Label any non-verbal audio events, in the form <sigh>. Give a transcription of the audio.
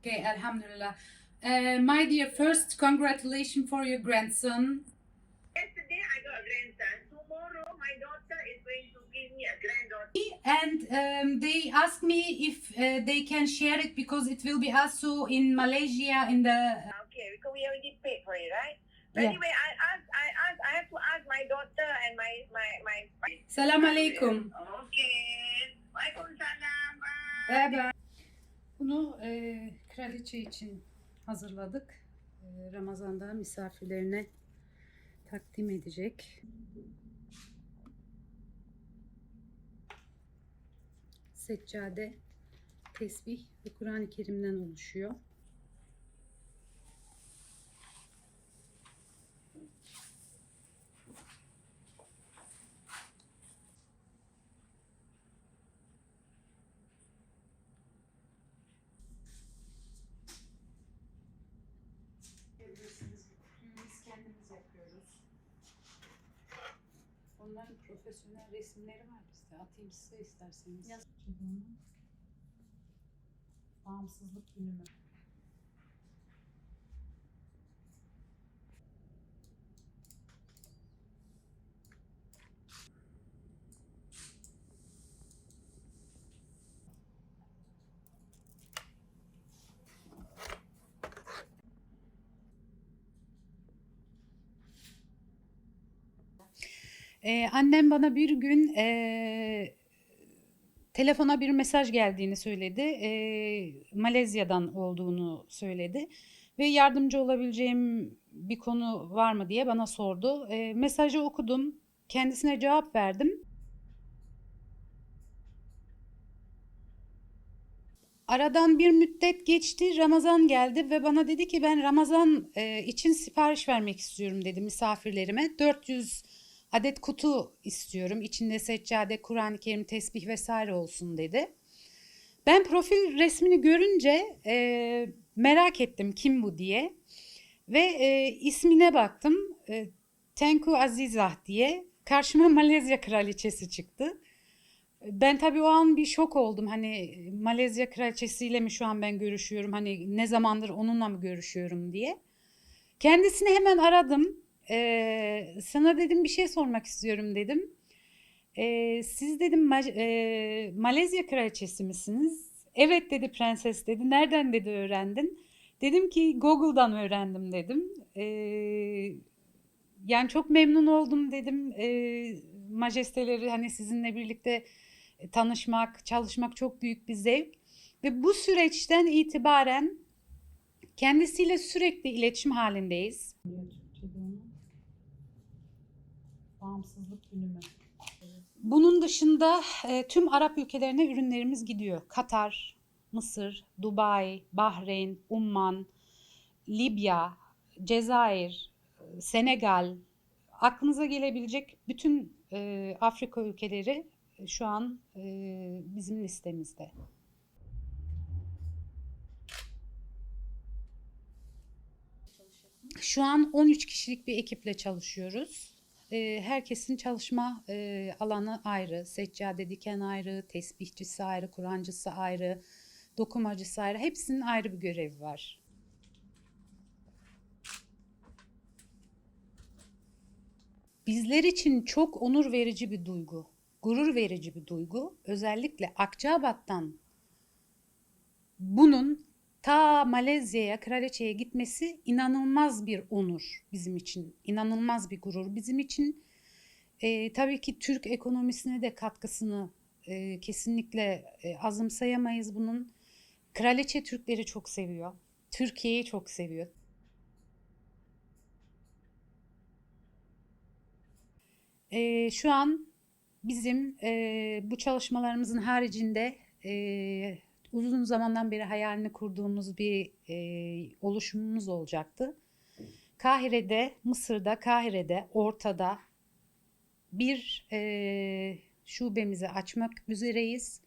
Okay, Alhamdulillah. Uh, my dear, first, congratulations for your grandson. Yesterday I got a grandson. Tomorrow my daughter is going to give me a granddaughter. And um, they asked me if uh, they can share it because it will be also in Malaysia in the. Okay, because we already paid for it, right? But Yeah. anyway, I ask, I ask, I have to ask my daughter and my my my. my Selam alaikum. Okay. Waalaikumsalam. Bye bye. Bunu e, kraliçe için hazırladık. E, Ramazan'da misafirlerine takdim edecek. Seccade, tesbih ve Kur'an-ı Kerim'den oluşuyor. Onların profesyonel resimleri var bizde. Atayım size isterseniz. Bağımsızlık günü Ee, annem bana bir gün ee, telefona bir mesaj geldiğini söyledi. Ee, Malezya'dan olduğunu söyledi. Ve yardımcı olabileceğim bir konu var mı diye bana sordu. Ee, mesajı okudum. Kendisine cevap verdim. Aradan bir müddet geçti. Ramazan geldi ve bana dedi ki ben Ramazan e, için sipariş vermek istiyorum dedi misafirlerime. 400 adet kutu istiyorum. İçinde seccade, Kur'an-ı Kerim, tesbih vesaire olsun dedi. Ben profil resmini görünce e, merak ettim kim bu diye. Ve e, ismine baktım. E, Tengku Azizah diye. Karşıma <laughs> Malezya kraliçesi çıktı. Ben tabii o an bir şok oldum. Hani Malezya kraliçesiyle mi şu an ben görüşüyorum? Hani ne zamandır onunla mı görüşüyorum diye. Kendisini hemen aradım. Ee, sana dedim bir şey sormak istiyorum dedim. Ee, siz dedim Ma- e, Malezya kraliçesi misiniz? Evet dedi prenses dedi. Nereden dedi öğrendin? Dedim ki Google'dan öğrendim dedim. Ee, yani çok memnun oldum dedim. Ee, majesteleri hani sizinle birlikte tanışmak, çalışmak çok büyük bir zevk. Ve bu süreçten itibaren kendisiyle sürekli iletişim halindeyiz. Bağımsızlık günü? Bunun dışında e, tüm Arap ülkelerine ürünlerimiz gidiyor. Katar, Mısır, Dubai, Bahreyn, Umman, Libya, Cezayir, e, Senegal, aklınıza gelebilecek bütün e, Afrika ülkeleri şu an e, bizim listemizde. Şu an 13 kişilik bir ekiple çalışıyoruz. E, herkesin çalışma e, alanı ayrı. Seccade diken ayrı, tesbihçisi ayrı, Kur'ancısı ayrı, dokumacısı ayrı. Hepsinin ayrı bir görevi var. Bizler için çok onur verici bir duygu, gurur verici bir duygu. Özellikle Akçabat'tan bunun ta Malezya'ya, kraliçeye gitmesi inanılmaz bir onur bizim için. inanılmaz bir gurur bizim için. Ee, tabii ki Türk ekonomisine de katkısını e, kesinlikle e, azımsayamayız bunun. Kraliçe Türkleri çok seviyor. Türkiye'yi çok seviyor. Ee, şu an bizim e, bu çalışmalarımızın haricinde e, uzun zamandan beri hayalini kurduğumuz bir e, oluşumumuz olacaktı. Kahire'de, Mısır'da, Kahire'de, ortada bir e, şubemizi açmak üzereyiz.